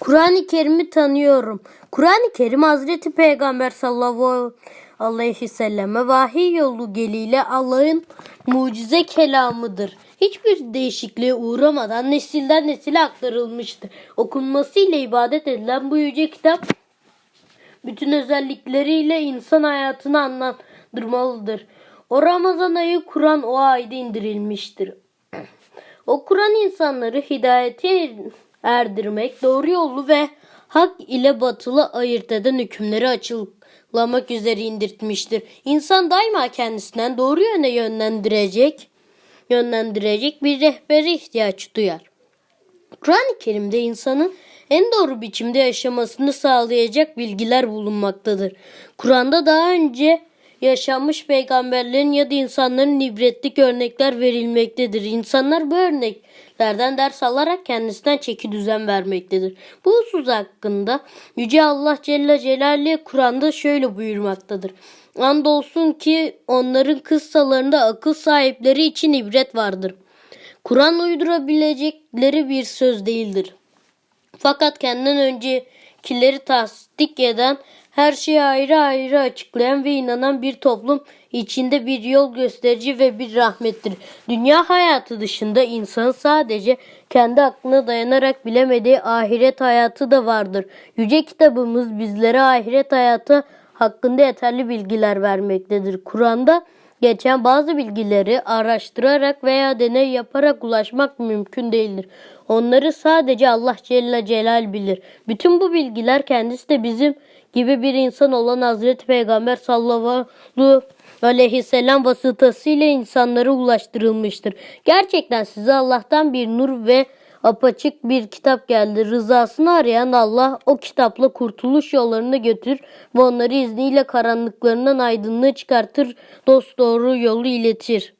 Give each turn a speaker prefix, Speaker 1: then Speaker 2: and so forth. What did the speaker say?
Speaker 1: Kur'an-ı Kerim'i tanıyorum. Kur'an-ı Kerim Hazreti Peygamber sallallahu aleyhi ve selleme vahiy yolu geliyle Allah'ın mucize kelamıdır. Hiçbir değişikliğe uğramadan nesilden nesile aktarılmıştır. Okunmasıyla ibadet edilen bu yüce kitap bütün özellikleriyle insan hayatını anlandırmalıdır. O Ramazan ayı Kur'an o ayda indirilmiştir. O Kur'an insanları hidayete erdirmek, doğru yolu ve hak ile batılı ayırt eden hükümleri açıklamak üzere indirtmiştir. İnsan daima kendisinden doğru yöne yönlendirecek, yönlendirecek bir rehbere ihtiyaç duyar. Kur'an-ı Kerim'de insanın en doğru biçimde yaşamasını sağlayacak bilgiler bulunmaktadır. Kur'an'da daha önce yaşanmış peygamberlerin ya da insanların ibretlik örnekler verilmektedir. İnsanlar bu örneklerden ders alarak kendisinden çeki düzen vermektedir. Bu husus hakkında Yüce Allah Celle Celaluhu Kur'an'da şöyle buyurmaktadır. Andolsun ki onların kıssalarında akıl sahipleri için ibret vardır. Kur'an uydurabilecekleri bir söz değildir. Fakat kendinden öncekileri tasdik eden, her şeyi ayrı ayrı açıklayan ve inanan bir toplum içinde bir yol gösterici ve bir rahmettir. Dünya hayatı dışında insanın sadece kendi aklına dayanarak bilemediği ahiret hayatı da vardır. Yüce kitabımız bizlere ahiret hayatı hakkında yeterli bilgiler vermektedir. Kur'an'da geçen bazı bilgileri araştırarak veya deney yaparak ulaşmak mümkün değildir. Onları sadece Allah Celle Celal bilir. Bütün bu bilgiler kendisi de bizim gibi bir insan olan Hazreti Peygamber sallallahu aleyhisselam vasıtasıyla insanlara ulaştırılmıştır. Gerçekten size Allah'tan bir nur ve apaçık bir kitap geldi. Rızasını arayan Allah o kitapla kurtuluş yollarını götürür ve onları izniyle karanlıklarından aydınlığı çıkartır, dost doğru yolu iletir.